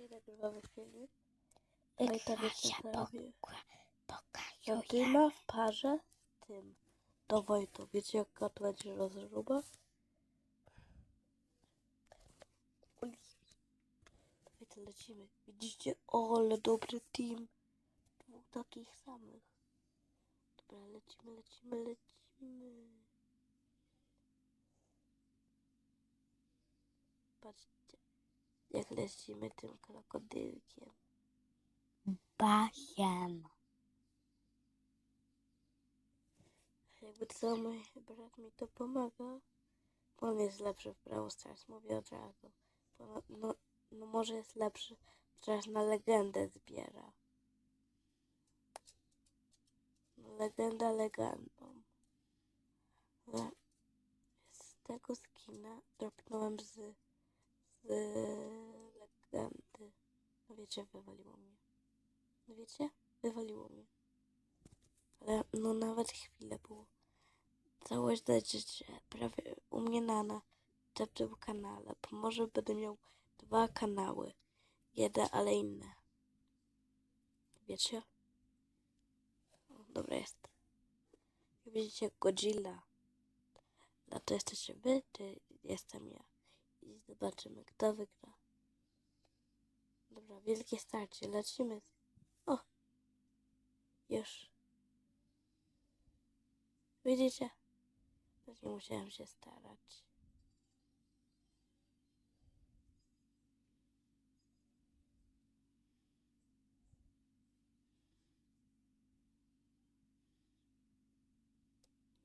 dzisiaj nagrywamy filmik. No i to wiecie co robię. No dyma w parze tym. Do Wojtu. Wiecie jaka to będzie rozruba? Dawajcie, lecimy. Widzicie? O, ale dobry team. Dwóch takich samych. Dobra, lecimy, lecimy, lecimy. Patrzcie, jak lecimy tym krokodylkiem. Basiem. Jakby co, mój brat mi to pomaga. Bo on jest lepszy w Brawl Stars, mówię od razu. No, no, no może jest lepszy, teraz na legendę zbiera. No, legenda legendą. Ale z tego skina dropnąłem z, z legendy. No wiecie, wywaliło mnie. No wiecie? Wywaliło mnie. Ale no nawet chwilę było. Dać życie. Prawie u mnie na na tym kanale. Bo może będę miał dwa kanały. Jeden, ale inne. Wiecie? Dobra jest. Jak widzicie Godzilla. A to jesteście wy, czy jestem ja. I zobaczymy, kto wygra. Dobra, wielkie starcie. Lecimy. O! Już. Widzicie? Też nie musiałem się starać.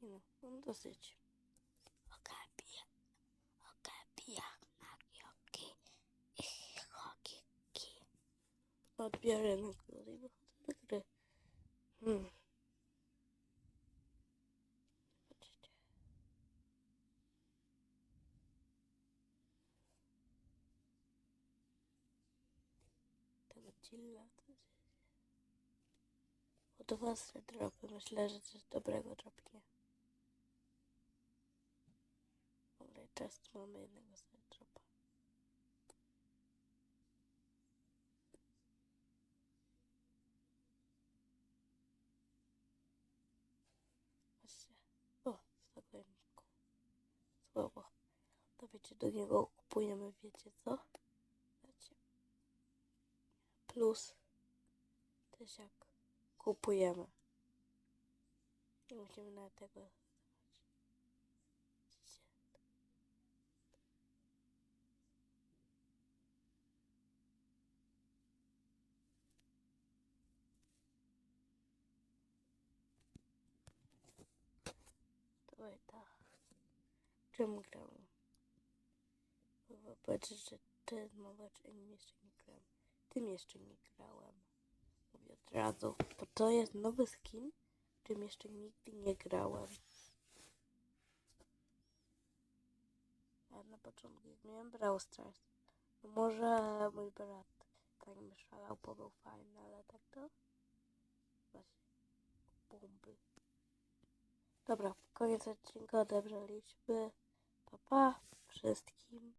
Nie no, dosyć. Na górę i wychodzę do gry. Hmm. Godzilla to jest... Te dropy. Myślę, że coś dobrego dropnie. Dobra, tu mamy jednego z dropa. Patrzcie. O, zagraniczku. Słabo. Do niego kupujemy, wiecie co? Wiecie. Plus. Też jak kupujemy. Nie musimy na tego. Czym grałem? Chyba Powiedz, że a nim jeszcze nie grałem. Tym jeszcze nie grałem. Mówię od razu, bo to jest nowy skin, czym jeszcze nigdy nie grałem. A na początku miałem Brawl Stars, no może mój brat zanim szalał, bo był fajny, ale tak to właśnie bomby. Dobra, koniec odcinka odebraliśmy. Pa, pa wszystkim.